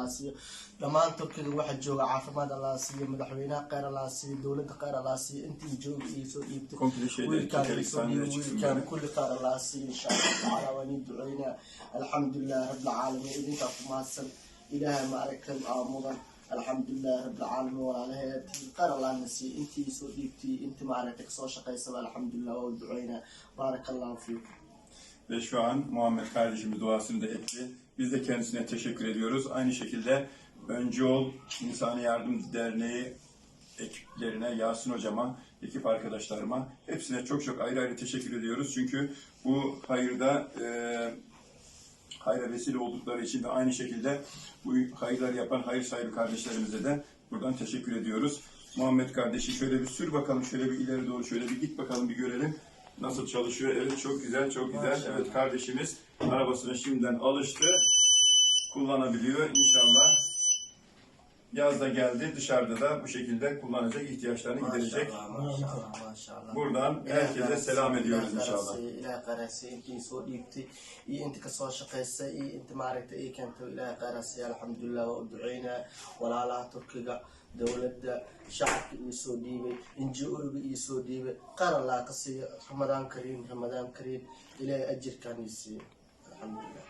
allah siiyo. Dhammaan turkiga waxa jooga caafimaad allah siiyo madaxweynaha kheyr allah siiyo dowladda kheyr allah siiyo intii jooga iyo soo dhiibtay wiilkaan kulli kheyr allah siiyo insha allah tacaala waa nii duceynaa alxamdulilah rabbilcaalamiin idinkaa ku mahadsan ilaahay maaragtay aa mudan. Alxamdulilah rabbilcaalamiin walaalaheed kheyr allahna siiyo intii soo dhiibtay intii maaragtay ka soo shaqaysaba alxamdulilah waa duceynaa baaraka allahu fiikum Muhammed kardeşimiz duasını da etti. Biz de kendisine teşekkür ediyoruz. Aynı şekilde Öncü Ol İnsani Yardım Derneği ekiplerine, Yasin hocama, ekip arkadaşlarıma hepsine çok çok ayrı ayrı teşekkür ediyoruz. Çünkü bu hayırda e, hayra vesile oldukları için de aynı şekilde bu hayırları yapan hayır sahibi kardeşlerimize de buradan teşekkür ediyoruz. Muhammed kardeşi şöyle bir sür bakalım, şöyle bir ileri doğru şöyle bir git bakalım bir görelim. Nasıl çalışıyor? Evet çok güzel, çok güzel. Maşallah. Evet kardeşimiz arabasına şimdiden alıştı. Kullanabiliyor inşallah. Yaz da geldi. Dışarıda da bu şekilde kullanacak, ihtiyaçlarını giderecek. Maşallah, maşallah. Buradan herkese selam ediyoruz inşallah. intii soo dhiibtay iyo ka soo iyo keentay alxamdulilah waa u walaalaha turkiga dowladda shacabka ii soo dhiibay ii soo dhiibay allah ka siiyo ramadaan kariim ramadaan kariim ilaahay ajirkaan ii siiyo alxamdulilah